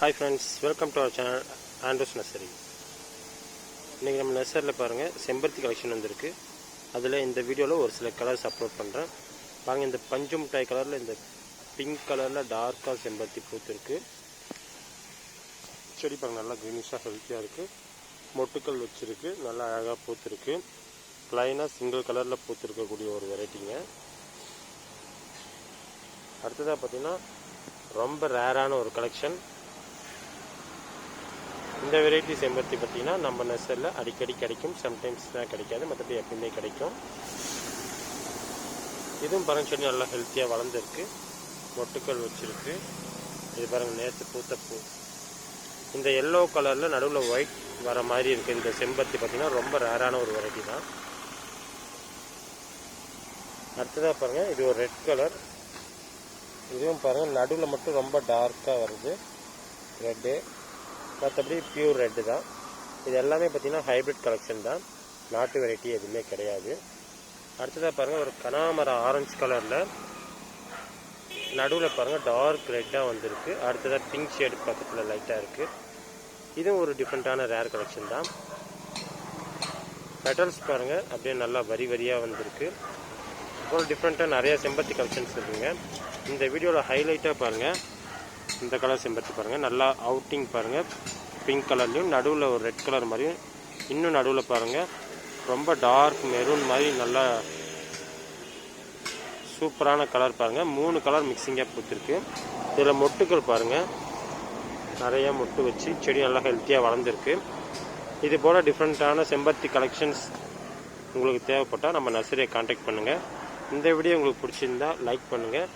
Hi friends welcome to our channel Andrews nursery இன்றைக்கி நம்ம நர்சரியில் பாருங்கள் செம்பருத்தி கலெக்ஷன் வந்திருக்கு. அதில் இந்த வீடியோவில் ஒரு சில கலர்ஸ் அப்லோட் பண்ணுறேன் பாருங்க இந்த பஞ்சு மிட்டாய் கலரில் இந்த பிங்க் கலரில் டார்க்காக செம்பருத்தி பூத்துருக்கு. செடி பாருங்கள் நல்லா க்ரீனிஷாக ஹெல்த்தியாக இருக்குது மொட்டுக்கள் வச்சுருக்கு நல்லா அழகாக பூத்துருக்கு. ப்ளைனாக சிங்கிள் கலரில் பூத்துருக்கக்கூடிய ஒரு வெரைட்டிங்க அடுத்ததாக பார்த்தீங்கன்னா ரொம்ப ரேரான ஒரு கலெக்ஷன் இந்த வெரைட்டி செம்பருத்தி பார்த்தீங்கன்னா நம்ம நெசரில் அடிக்கடி கிடைக்கும். சம்டைம்ஸ் தான் கிடைக்காது. மற்றபடி எப்பயுமே கிடைக்கும். இதுவும் பாருங்க செடி நல்லா ஹெல்த்தியாக வளர்ந்துருக்கு. மொட்டுக்கள் வச்சுருக்கு. இது பாருங்கள் நேற்று பூத்த பூ. இந்த எல்லோ கலரில் நடுவில் ஒயிட் வர மாதிரி இருக்குது இந்த செம்பருத்தி பார்த்தீங்கன்னா ரொம்ப ரேரான ஒரு வெரைட்டி தான். அடுத்ததாக பாருங்கள் இது ஒரு ரெட் கலர் இதுவும் பாருங்கள் நடுவில் மட்டும் ரொம்ப டார்க்காக வருது. ரெட்டு மற்றபடி பியூர் ரெட்டு தான். இது எல்லாமே பார்த்தீங்கன்னா ஹைப்ரிட் கலெக்ஷன் தான். நாட்டு வெரைட்டி எதுவுமே கிடையாது. அடுத்ததாக பாருங்கள் ஒரு கனாமரம் ஆரஞ்சு கலரில் நடுவில் பாருங்கள் டார்க் ரெட்டாக வந்திருக்கு. அடுத்ததாக பிங்க் ஷேடு பக்கத்தில் லைட்டாக இருக்குது இதுவும் ஒரு டிஃப்ரெண்ட்டான ரேர் கலெக்ஷன் தான். பெட்டல்ஸ் பாருங்கள் அப்படியே நல்லா வரி வரியாக வந்திருக்கு. அப்புறம் டிஃப்ரெண்ட்டாக நிறைய செம்பருத்தி கலெக்ஷன்ஸ் இருக்குங்க. இந்த வீடியோவில் ஹைலைட்டாக பாருங்கள் இந்த கலர் செம்பருத்தி பாருங்கள் நல்லா அவுட்டிங் பாருங்கள் பிங்க் கலர்லேயும் நடுவில் ஒரு ரெட் கலர் மாதிரியும் இன்னும் நடுவில் பாருங்கள் ரொம்ப டார்க் மெரூன் மாதிரி நல்லா சூப்பரான கலர் பாருங்கள் மூணு கலர் மிக்சிங்காக பூத்துருக்கு இதில் மொட்டுக்கள் பாருங்கள் நிறையா மொட்டு வச்சு செடி நல்லா ஹெல்த்தியாக வளர்ந்துருக்கு. இது போல் டிஃப்ரெண்ட்டான செம்பருத்தி கலெக்ஷன்ஸ் உங்களுக்கு தேவைப்பட்டால் நம்ம நர்சரியை காண்டாக்ட் பண்ணுங்கள் இந்த வீடியோ உங்களுக்கு பிடிச்சிருந்தா லைக் பண்ணுங்கள்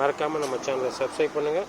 மறக்காமல் நம்ம சேனலை சப்ஸ்கிரைப் பண்ணுங்கள்